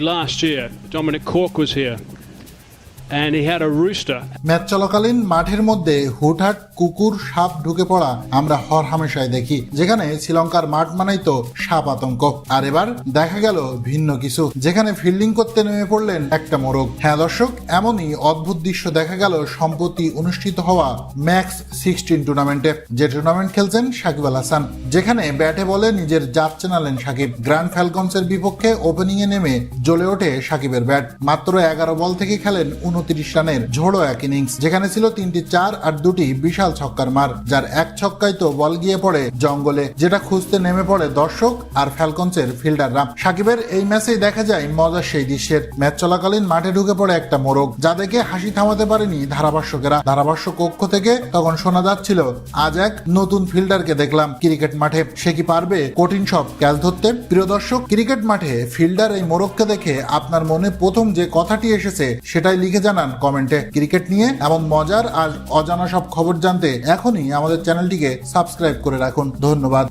Last year, Dominic Cork was here, and he had a rooster. Match চলাকালীন মাঠের মধ্যে হুটহাট কুকুর, সাপ ঢুকে পড়া আমরা হর হামেশায় দেখি, যেখানে শ্রীলঙ্কার মাঠ মানেই তো সাপ আতঙ্ক। আর এবার দেখা গেল ভিন্ন কিছু, যেখানে ফিল্ডিং করতে নেমে পড়লেন একটা মোরগ। হ্যাঁ দর্শক, এমনই অদ্ভুত দৃশ্য দেখা গেল সম্প্রতি অনুষ্ঠিত হওয়া ম্যাক্স সিক্সটিন টুর্নামেন্টে, যে টুর্নামেন্ট খেলছেন সাকিব আল হাসান, যেখানে ব্যাটে বলে নিজের জাত চেনালেন সাকিব। গ্র্যান্ড ফ্যালকনসের বিপক্ষে ওপেনিং এ নেমে জ্বলে ওঠে সাকিবের ব্যাট। মাত্র এগারো বল থেকে খেলেন উনত্রিশ রানের ঝোড়ো এক ইনিংস, যেখানে ছিল তিনটি চার আর দুটি বিশাল ছক্কার মার, যার এক ছক্কায় তো বল গিয়ে পড়ে জঙ্গলে, যেটা খুঁজতে নেমে পড়ে দর্শক আর ফ্যালকনসের ফিল্ডাররা। সাকিবের এই ম্যাচেই দেখা যায় মজার সেই দৃশ্যের। ম্যাচ চলাকালীন মাঠে ঢুকে পড়ে একটা মোরগ, যা দেখে হাসি থামাতে পারেনি ধারাভাষ্যকেরা। ধারাভাষ্য কক্ষ থেকে তখন শোনা যাচ্ছিল, আজ এক নতুন ফিল্ডারকে দেখলাম ক্রিকেট মাঠে। সে কি পারবে? কঠিন সব ক্যাচ ধরতে। প্রিয় দর্শক, ক্রিকেট মাঠে ফিল্ডার এই মোরগকে দেখে আপনার মনে প্রথম যে কথাটি এসেছে, সেটাই লিখে জানান কমেন্টে। ক্রিকেট নিয়ে এমন মজার আর অজানা সব খবর জানতে এখনই আমাদের চ্যানেলটিকে সাবস্ক্রাইব করে রাখুন। ধন্যবাদ।